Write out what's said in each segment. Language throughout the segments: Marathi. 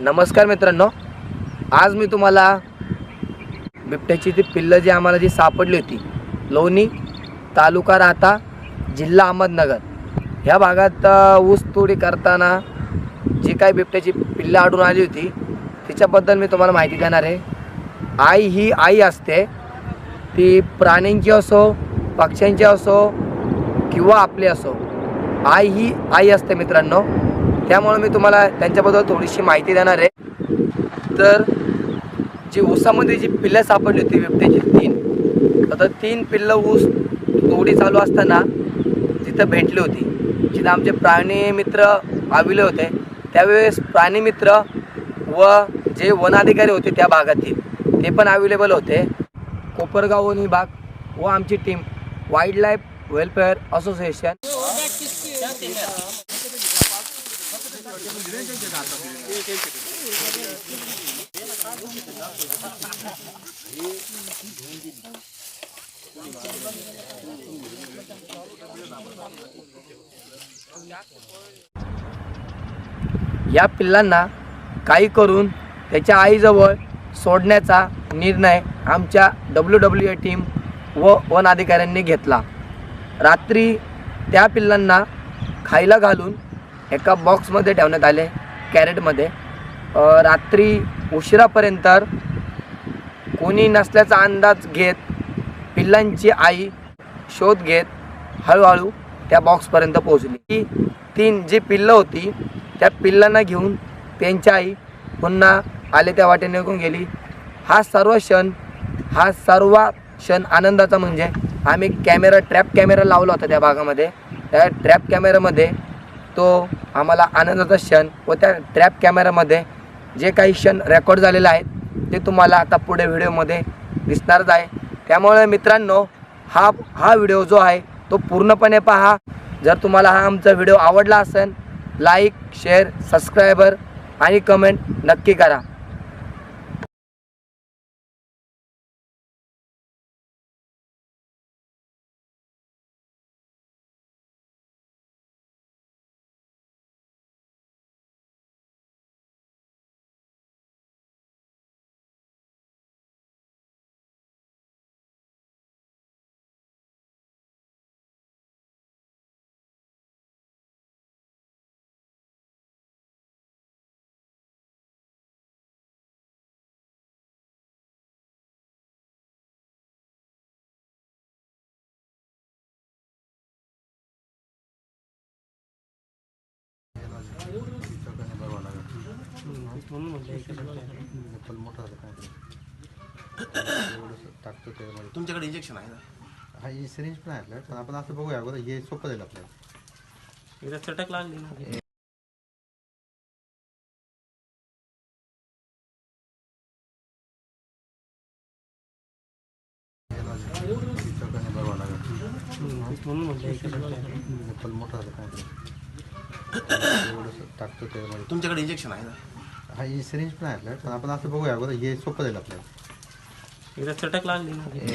नमस्कार मित्रांनो आज मी तुम्हाला बिबट्याची ती पिल्लं जी आम्हाला जी सापडली होती लोणी तालुका राहता जिल्हा अहमदनगर. ह्या भागात ऊस तोडी करताना जी काही बिबट्याची पिल्लं आढळून आली होती तिच्याबद्दल मी तुम्हाला माहिती देणार आहे. आई ही आई असते ती प्राण्यांची असो पक्ष्यांची असो किंवा आपली असो आई ही आई असते मित्रांनो. त्यामुळे मी तुम्हाला त्यांच्याबद्दल थोडीशी माहिती देणार आहे. तर जी ऊसामध्ये जी पिल्लं सापडली होती बिबट्याची तीन. आता तीन पिल्लं ऊस तोडी चालू असताना तिथं भेटली होती जिथं आमचे प्राणी मित्र आविले होते त्यावेळेस प्राणी मित्र व जे वनाधिकारी होते त्या भागातील ते पण अवेलेबल होते. कोपरगाव वन विभाग व आमची team wild life welfare association या पिल्लांना काही करून त्याच्या आईजवळ सोडण्याचा निर्णय आमच्या डब्ल्यू डब्ल्यू ए टीम व वन अधिकाऱ्यांनी घेतला. रात्री त्या पिल्लांना खायला घालून एका बॉक्समध्ये ठेवण्यात आले कॅरेटमध्ये. रात्री उशिरापर्यंत कोणी नसल्याचा अंदाज घेत पिल्लांची आई शोध घेत हळूहळू त्या बॉक्सपर्यंत पोहोचली. ती तीन जी पिल्लं होती त्या पिल्लांना घेऊन त्यांची आई पुन्हा आले त्या वाटेने निघून गेली. हा सर्व क्षण हा सर्व क्षण आनंदाचा म्हणजे आम्ही कॅमेरा ट्रॅप कॅमेरा लावला होता त्या भागामध्ये. त्या ट्रॅप कॅमेऱ्यामध्ये तो आम्हाला आनंदाचा क्षण व त्या ट्रॅप कॅमेऱ्यामध्ये जे काही क्षण रेकॉर्ड झालेले आहेत ते तुम्हाला आता पुढे व्हिडिओमध्ये दिसणारच आहे. त्यामुळे मित्रांनो हा हा व्हिडिओ जो आहे तो पूर्णपणे पहा. जर तुम्हाला हा आमचा व्हिडिओ आवडला असेल लाईक शेअर सबस्क्रायबर आणि कमेंट नक्की करा. पण मोठा झाला काय एवढं टाकतो त्यामध्ये तुमच्याकडे इंजेक्शन आहे ना? हा ही सिरिंज पण आहे आपल्याला पण आपण असं बघूया अगोदर हे सोपं जाईल आपल्याला. एकदा चटक लागली ना. चौकाने बघावं लागेल म्हणून म्हणलं. पण मोठा झाला काय एवढं टाकतो त्यामध्ये तुमच्याकडे इंजेक्शन आहे ना? हा ही सिरिंज पण आहे आपल्याला पण आपण असं बघूया अगोदर हे सोपं जाईल आपल्याला. एकदा चटक लागली. ना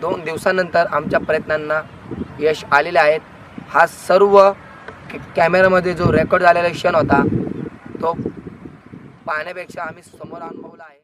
दोन दिवसानंतर आमच्या प्रयत्नांना यश आलेले आहेत हा सर्व कॅमेऱ्यामध्ये जो रेकॉर्ड झालेला क्षण होता तो पाहण्यापेक्षा आम्ही समोर अनुभवला आहे.